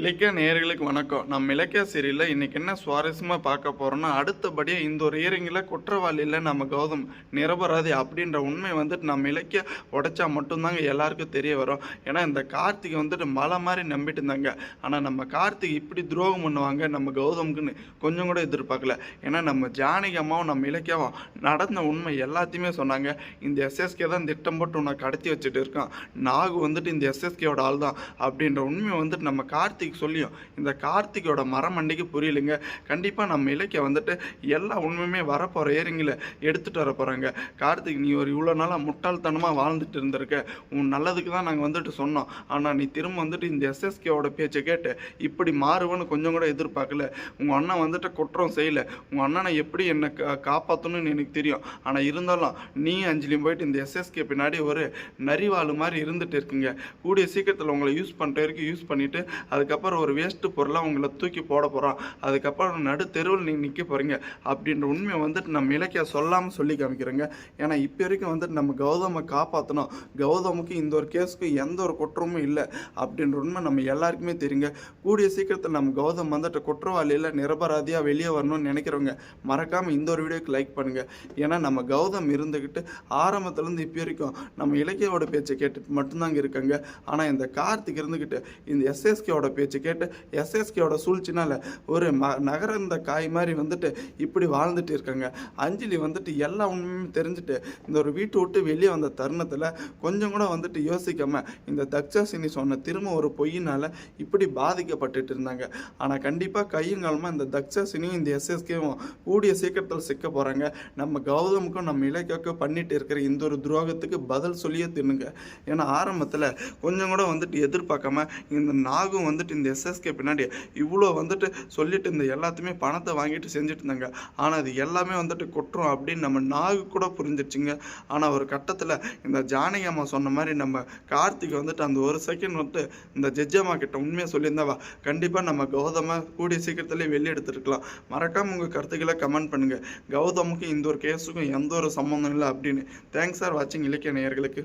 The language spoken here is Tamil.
இலக்கிய நேர்களுக்கு வணக்கம். நம்ம இலக்கிய சீரியலில் இன்னைக்கு என்ன சுவாரஸ்யமாக பார்க்க போகிறோம்னா அடுத்தபடியாக இந்த ஒரு இயரிங்கில் குற்றவாளியில் நம்ம கௌதம் நிரபராதி அப்படின்ற உண்மை வந்துட்டு நம்ம இலக்கிய உடைச்சா மட்டும்தாங்க எல்லாருக்கும் தெரிய வரும். ஏன்னா இந்த கார்த்திகை வந்துட்டு மலை மாதிரி நம்பிட்டு இருந்தாங்க. ஆனால் நம்ம கார்த்திக் இப்படி துரோகம் பண்ணுவாங்க நம்ம கௌதமுக்குன்னு கொஞ்சம் கூட எதிர்பார்க்கல. ஏன்னா நம்ம ஜானகி அம்மாவும் நம்ம இலக்கியாவும் நடந்த உண்மை எல்லாத்தையுமே சொன்னாங்க. இந்த எஸ்எஸ்கே தான் திட்டம் போட்டு உன்னை கடத்தி வச்சுட்டு இருக்கான். நாகு வந்துட்டு இந்த எஸ்எஸ்கேவோட ஆள் தான் அப்படின்ற உண்மையை வந்துட்டு நம்ம கார்த்திக் சொல்லியும் இந்த கார்த்திகோட மரமண்டைக்கு புரியலைங்க. கண்டிப்பாக நம்ம இலக்கிய வந்துட்டு எல்லா உண்மையுமே வரப்போகிற ஏரிங்கில் எடுத்துகிட்டு வர போகிறாங்க கார்த்திக் நீ ஒரு இவ்வளோ நாளாக முட்டாள்தனமாக வாழ்ந்துட்டு இருந்திருக்க. உன் நல்லதுக்கு தான் நாங்கள் வந்துட்டு சொன்னோம். ஆனால் நீ திரும்ப வந்துட்டு இந்த எஸ்எஸ்கேவோட பேச்சை கேட்டு இப்படி மாறுவேன்னு கொஞ்சம் கூட எதிர்பார்க்கல. உங்கள் அண்ணன் வந்துட்டு குற்றம் செய்யலை. உங்கள் அண்ணனை எப்படி என்னை கா காப்பாற்றணும்னு எனக்கு தெரியும். ஆனால் இருந்தாலும் நீ அஞ்சலியும் போயிட்டு இந்த எஸ்எஸ்கே பின்னாடி ஒரு நரிவாள் மாதிரி இருந்துட்டு இருக்கீங்க. கூடிய சீக்கிரத்தில் உங்களை யூஸ் பண்ணுற வரைக்கும் யூஸ் பண்ணிவிட்டு அதுக்கு அதுக்கப்புறம் ஒரு வேஸ்ட்டு பொருளாக உங்களை தூக்கி போட போகிறோம் அதுக்கப்புறம் நடு தெருவில் நீங்கள் நிற்க போகிறீங்க அப்படின்ற உண்மையை வந்துட்டு நம்ம இலக்கிய சொல்லாமல் சொல்லி காமிக்கிறோங்க. ஏன்னா இப்போ வரைக்கும் வந்துட்டு நம்ம கௌதமை காப்பாற்றணும் கௌதமுக்கு இந்த ஒரு கேஸுக்கு எந்த ஒரு குற்றமும் இல்லை. அப்படின்ற உண்மை நம்ம எல்லாருக்குமே தெரியுங்க. கூடிய சீக்கிரத்தில் நம்ம கௌதம் வந்துட்டு குற்றவாளியில் நிரபராதியாக வெளியே வரணும்னு நினைக்கிறவங்க மறக்காமல் இந்த ஒரு வீடியோக்கு லைக் பண்ணுங்கள் ஏன்னா நம்ம கௌதம் இருந்துக்கிட்டு ஆரம்பத்துலேருந்து இப்போ வரைக்கும் நம்ம இலக்கியோட பேச்சை கேட்டுட்டு மட்டும்தாங்க இருக்காங்க. ஆனால் இந்த கார்த்திக் இருந்துக்கிட்டு இந்த எஸ்எஸ்கேவோட பேச்சு கேட்டு எஸ்எஸ்கேவோட சூழ்ச்சினால ஒரு ம நகர்ந்த காய் மாதிரி வந்துட்டு இப்படி வாழ்ந்துட்டு இருக்காங்க. அஞ்சலி வந்துட்டு எல்லா உண்மையும் தெரிஞ்சுட்டு இந்த ஒரு வீட்டை விட்டு வெளியே வந்த தருணத்தில் கொஞ்சம் கூட வந்துட்டு யோசிக்காமல் இந்த தக்ஷாசினி சொன்ன திரும்ப ஒரு பொய்யினால் இப்படி பாதிக்கப்பட்டுட்டு இருந்தாங்க. ஆனால் கண்டிப்பாக கையங்காலமாக இந்த தக்ஷாசினியும் இந்த எஸ்எஸ்கேவும் கூடிய சீக்கிரத்தில் சிக்க போகிறாங்க நம்ம கௌதமுக்கும் நம்ம இலக்கியாவுக்கும் பண்ணிட்டு இருக்கிற இந்த ஒரு துரோகத்துக்கு பதில் சொல்லியே தின்னுங்க. ஏன்னா ஆரம்பத்தில் கொஞ்சம் கூட வந்துட்டு எதிர்பார்க்காம இந்த நாகும் வந்துட்டு இந்த எஸ்எஸ்கே பின்னாடி இவ்வளோ வந்துட்டு சொல்லிட்டு இந்த எல்லாத்தையுமே பணத்தை வாங்கிட்டு செஞ்சுட்டு இருந்தாங்க ஆனால் அது எல்லாமே வந்துட்டு குற்றம் அப்படின்னு நம்ம நாகு கூட புரிஞ்சிருச்சுங்க. ஆனால் ஒரு கட்டத்தில் இந்த ஜானகி அம்மா சொன்ன மாதிரி நம்ம கார்த்திக் வந்துட்டு அந்த ஒரு செகண்ட் வந்துட்டு இந்த ஜட்ஜம்மா கிட்ட உண்மையாக சொல்லியிருந்தாவா கண்டிப்பாக நம்ம கௌதம கூடிய சீக்கிரத்துலேயே வெளியே எடுத்துருக்கலாம். மறக்காம உங்கள் கருத்துக்களை கமெண்ட் பண்ணுங்கள் கௌதமுக்கும் இந்த ஒரு கேஸுக்கும் எந்த ஒரு சம்மந்தம் இல்லை அப்படின்னு. தேங்க்ஸ் சார் வாட்சிங் இலக்கிய நேயர்களுக்கு.